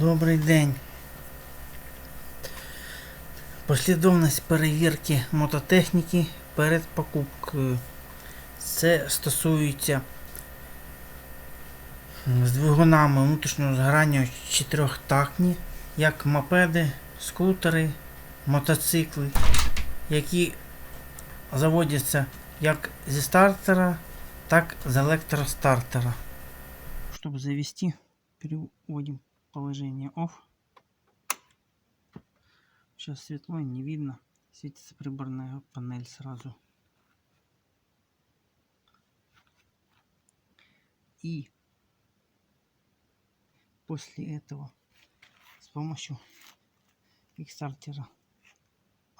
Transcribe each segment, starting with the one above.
Добрий день. Послідовність перевірки мототехніки перед покупкою. Це стосується з двигунами внутрішнього згорання чотирьохтактні, як мопеди, скутери, мотоцикли, які заводяться як зі стартера, так з електростартера. Щоб завести, переводим положение off. Сейчас светло, не видно. Светится приборная панель сразу. И после этого с помощью кикстартера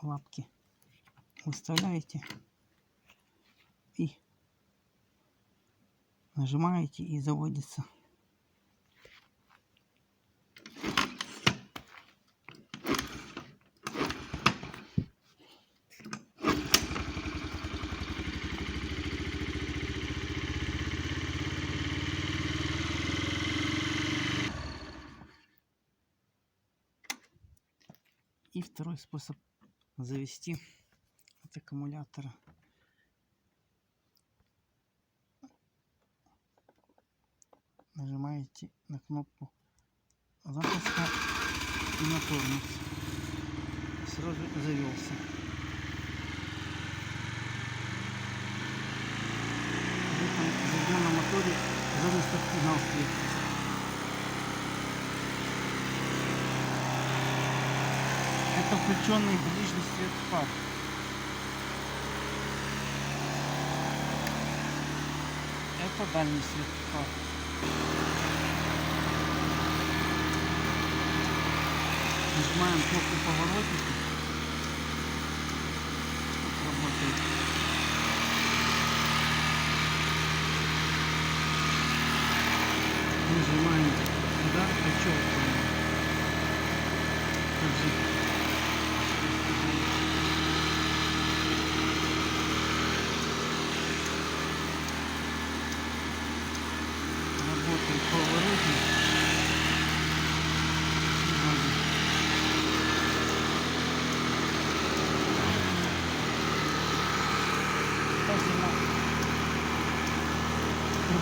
лапки выставляете и нажимаете и заводится И второй способ завести от аккумулятора. Нажимаете на кнопку запуска и на тормоз. Сразу завелся. В этом заведенном моторе задний сигнал светится. Это включенный ближний свет фар. Это дальний свет фар. Нажимаем кнопку поворотника. Работает. Нажимаем сюда, прищелкиваем. Также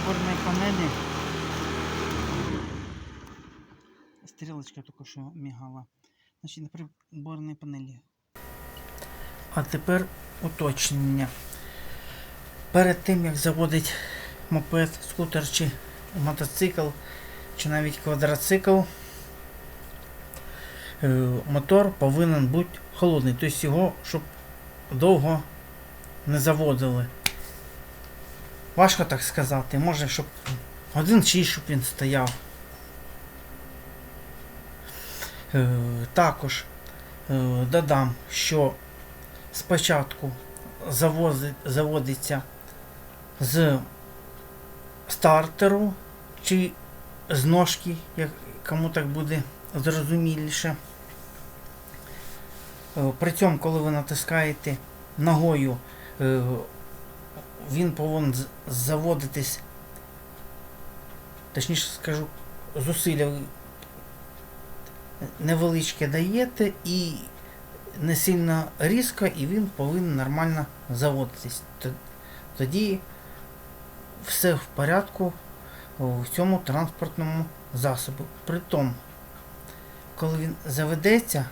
приборной панели стрелочка только что мигала. Значить, на приборній панелі. А тепер уточнення. Перед тим як заводить мопед, скутер чи мотоцикл, чи навіть квадроцикл, е, мотор повинен бути холодний, тобто його, щоб довго не заводили. Важко так сказати, може, щоб один чи щоб він стояв. Е, Також е, додам, що спочатку заводиться з стартеру чи з ножки, як кому так буде зрозуміліше. Е, При цьому, коли ви натискаєте ногою, е, він повинен заводитись, точніше скажу, зусилля невеличке даєте і не сильно різко, і він повинен нормально заводитись. Тоді все в порядку в цьому транспортному засобі. Притом, коли він заведеться,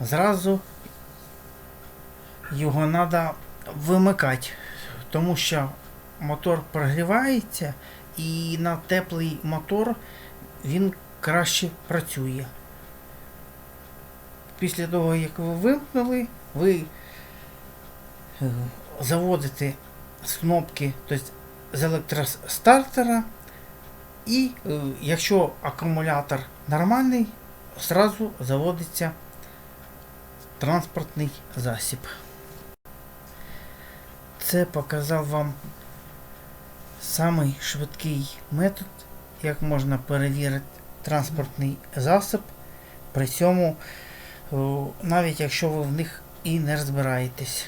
зразу його треба вимикати, тому що мотор прогрівається і на теплий мотор він краще працює. Після того, як ви вимкнули, ви е, заводите з кнопки, тобто з електростартера, і е, якщо акумулятор нормальний, зразу заводиться транспортний засіб. Це показав вам самий швидкий метод, як можна перевірити транспортний засіб, при цьому, навіть якщо ви в них і не розбираєтесь.